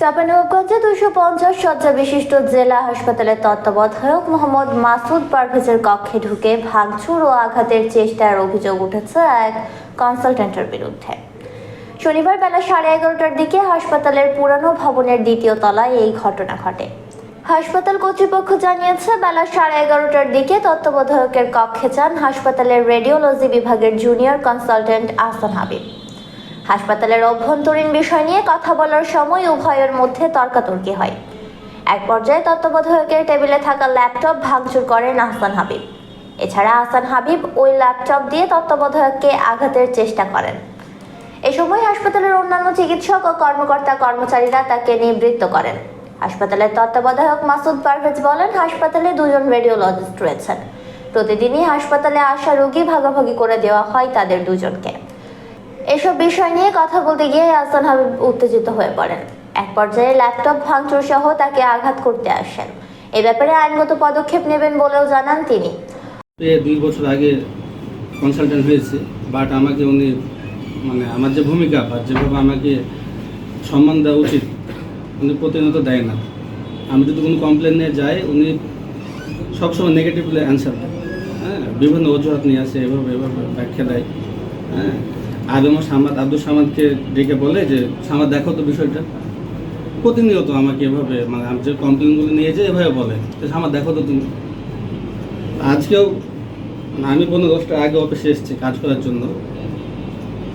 চাঁপানবাবগঞ্জে দুশো পঞ্চাশ শয্যা বিশিষ্ট জেলা হাসপাতালের তত্ত্বাবধায়ক মোহাম্মদ মাসুদ পারভেজের কক্ষে ঢুকে ভাঙচুর ও আঘাতের চেষ্টার অভিযোগ উঠেছে এক কনসালটেন্টের বিরুদ্ধে। শনিবার বেলা সাড়ে এগারোটার দিকে হাসপাতালের পুরানো ভবনের দ্বিতীয় তলায় এই ঘটনা ঘটে। হাসপাতাল কর্তৃপক্ষ জানিয়েছে, বেলা সাড়ে এগারোটার দিকে তত্ত্বাবধায়কের কক্ষে যান হাসপাতালের রেডিওলজি বিভাগের জুনিয়র কনসালটেন্ট আহসান হাবিব। হাসপাতালের অভ্যন্তরীণ বিষয় নিয়ে কথা বলার সময় উভয়ের মধ্যে তর্কাতর্কি হয়। এক পর্যায়ে তত্ত্বাবধায়কের টেবিলে থাকা ল্যাপটপ ভাঙচুর করেন আহসান হাবিব। এছাড়া আহসান হাবিব ওই ল্যাপটপ দিয়ে তত্ত্বাবধায়ককে আঘাতের চেষ্টা করেন। এ সময় হাসপাতালের অন্যান্য চিকিৎসক ও কর্মকর্তা কর্মচারীরা তাকে নিবৃত্ত করেন। হাসপাতালের তত্ত্বাবধায়ক মাসুদ পারভেজ বলেন, হাসপাতালে দুজন রেডিওলজিস্ট রয়েছেন। প্রতিদিনই হাসপাতালে আসা রোগী ভাগাভাগি করে দেওয়া হয় তাদের দুজনকে। এসব বিষয় নিয়ে কথা বলতে গিয়ে আহসান হাবিব উত্তেজিত হয়ে পড়েন। এক পর্যায়ে ল্যাপটপ ভাঙচুর সহ তাকে আঘাত করতে আসেন। এ ব্যাপারে আইনগত পদক্ষেপ নেবেন বলেও জানান তিনি। দুই বছর আগে কনসালটেন্ট হয়েছে বাট আমাকে উনি মানে আমার যে ভূমিকা বা যেভাবে আমাকে সম্মান দেওয়া উচিত, উনি প্রতিনিয়ত দেয় না। আমি যদি কোনো কমপ্লেন নিয়ে যাই, উনি সবসময় নেগেটিভলি অ্যান্সার দেয়। হ্যাঁ বিভিন্ন অজুহাত নিয়ে আসে, এভাবে এভাবে ব্যাখ্যা দেয়। হ্যাঁ আমার সামাদ আব্দুল সামাদকে ডেকে বলে যে, সামাদ, দেখো তো বিষয়টা। প্রতিনিয়ত আমাকে এভাবে মানে আমি যে কমপ্লেনগুলো নিয়ে যাই, এভাবে বলে যে, সামাদ, দেখো তো তুমি। আজকেও মানে আমি পনেরো দশটা আগে অফিসে এসেছি কাজ করার জন্য।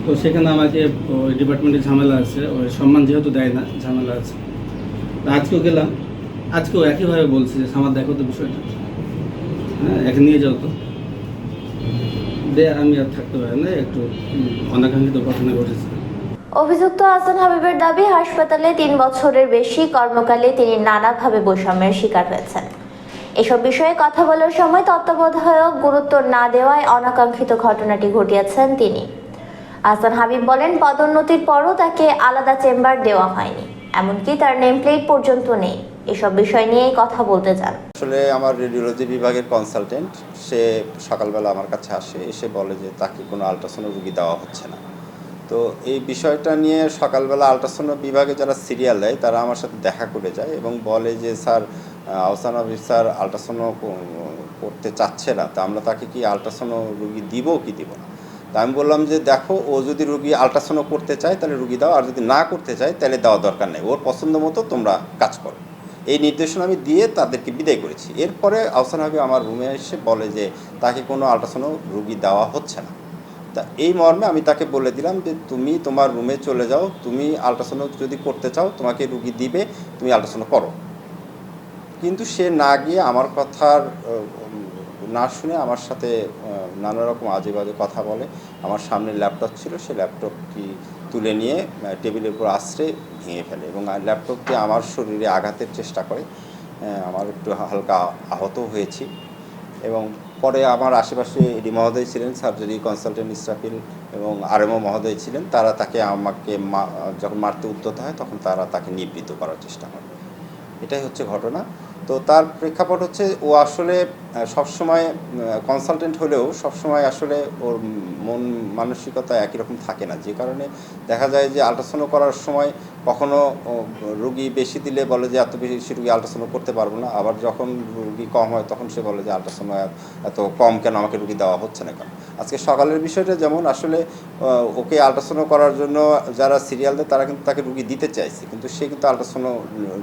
তো সেখানে আমাকে ওই ডিপার্টমেন্টে ঝামেলা আছে। ওই সম্মান যেহেতু দেয় না, ঝামেলা আছে। আজকেও গেলাম। আজকেও একইভাবে বলছি যে আমার দেখো তো বিষয়টা। হ্যাঁ একে নিয়ে যাও তো। দে, আমি আর থাকতে পারি না, একটু অনাকাঙ্ক্ষিত ঘটনা ঘটেছে। অভিযুক্ত হাসান হাবিবের দাবি, হাসপাতালে তিন বছরের বেশি কর্মকালে তিনি নানাভাবে বৈষম্যের শিকার হয়েছেন। এসব বিষয়ে কথা বলার সময় তত্ত্বাবধায়ক গুরুত্ব না দেওয়ায় অনাকাঙ্ক্ষিত ঘটনাটি ঘটিয়েছেন তিনি। হাসান হাবিব বলেন, পদোন্নতির পরও তাকে আলাদা চেম্বার দেওয়া হয়নি। এমনকি তার নেম প্লেট পর্যন্ত নেই। এসব বিষয় নিয়েই কথা বলতে চান। আসলে আমার রেডিওলজি বিভাগের কনসালটেন্ট সে সকালবেলা আমার কাছে আসে, এসে বলে যে তাকে কোনো আলট্রাসাউন্ড রুগী দেওয়া হচ্ছে না। তো এই বিষয়টা নিয়ে সকালবেলা আলট্রাসাউন্ড বিভাগে যারা সিরিয়াল দেয়, তারা আমার সাথে দেখা করে যায় এবং বলে যে, sir Ahsan Habib sir ultrasound করতে চাচ্ছে না, তা আমরা তাকে কি আলট্রাসাউন্ড রুগী দিব কি দিব না? তা আমি বললাম যে দেখো, ও যদি রুগী আলট্রাসাউন্ড করতে চায়, তাহলে রুগী দাও, আর যদি না করতে চায়, তাহলে দেওয়া দরকার নেই। ওর পছন্দ মতো তোমরা কাজ করো। এই নির্দেশনা আমি দিয়ে তাদেরকে বিদায় করেছি। এরপরে আহসান হাবিব আমার রুমে এসে বলে যে, তাকে কোনো আলট্রাসাউন্ড রুগী দেওয়া হচ্ছে না। তা এই মর্মে আমি তাকে বলে দিলাম যে, তুমি তোমার রুমে চলে যাও, তুমি আলট্রাসাউন্ড যদি করতে চাও, তোমাকে রুগী দিবে, তুমি আলট্রাসাউন্ড করো। কিন্তু সে না গিয়ে আমার কথার না শুনে আমার সাথে নানা রকম আজে বাজে কথা বলে। আমার সামনে ল্যাপটপ ছিল, সে ল্যাপটপটি তুলে নিয়ে টেবিলের উপর আশ্রে ভেঙে ফেলে এবং ল্যাপটপটি আমার শরীরে আঘাতের চেষ্টা করে। আমার একটু হালকা আহত হয়েছি এবং পরে আমার আশেপাশে এডি মহোদয় ছিলেন সার্জারি কনসালটেন্ট ইসরাফিল এবং আরএমও মহোদয় ছিলেন, তারা তাকে আমাকে যখন মারতে উদ্যত হয়, তখন তারা তাকে নিবৃত্ত করার চেষ্টা করে। এটাই হচ্ছে ঘটনা। তো তার প্রেক্ষাপট হচ্ছে ও আসলে সবসময় কনসালটেন্ট হলেও সবসময় আসলে ওর মন মানসিকতা একই রকম থাকে না। যে কারণে দেখা যায় যে আল্ট্রাসাউন্ড করার সময় কখনো রুগী বেশি দিলে বলে যে এত বেশি রুগী আল্ট্রাসাউন্ড করতে পারব না। আবার যখন রুগী কম হয় তখন সে বলে যে আল্ট্রাসাউন্ড এত কম কেন? আমাকে রুগী দেওয়া হচ্ছে না কেন? আজকে সকালের বিষয়টা যেমন, আসলে ওকে আল্ট্রাসাউন্ড করার জন্য যারা সিরিয়াল দেয়, তারা কিন্তু তাকে রুগী দিতে চাইছে। কিন্তু সে কিন্তু আল্ট্রাসাউন্ড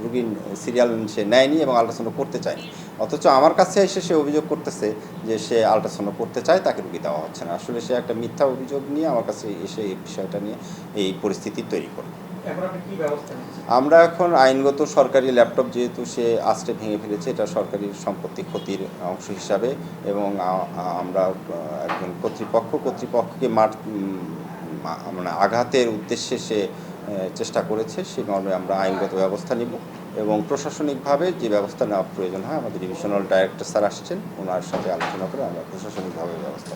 রুগী সিরিয়াল সে নেয়নি এবং আল্ট্রাসাউন্ড করতে চায়নি। অথচ আমার কাছে এসে সে অভিযোগ করতেছে যে সে আল্ট্রাসাউন্ড করতে চায়, তাকে রুগী দেওয়া হচ্ছে না। আসলে সে একটা মিথ্যা অভিযোগ নিয়ে আমার কাছে এসে এই বিষয়টা নিয়ে এই পরিস্থিতি তৈরি করে আমরা এখন আইনগত সরকারি ল্যাপটপ যেহেতু সে আস্তে ভেঙে ফেলেছে, এটা সরকারি সম্পত্তি ক্ষতির অংশ হিসাবে এবং আমরা একজন কর্তৃপক্ষ, কর্তৃপক্ষকে মার মানে আঘাতের উদ্দেশ্যে সে চেষ্টা করেছে, সে মর্মে আমরা আইনগত ব্যবস্থা নিব এবং প্রশাসনিকভাবে যে ব্যবস্থা নেওয়া প্রয়োজন হয়, আমাদের ডিভিশনাল ডাইরেক্টর স্যার আসছেন, ওনার সাথে আলোচনা করে আমরা প্রশাসনিকভাবে ব্যবস্থা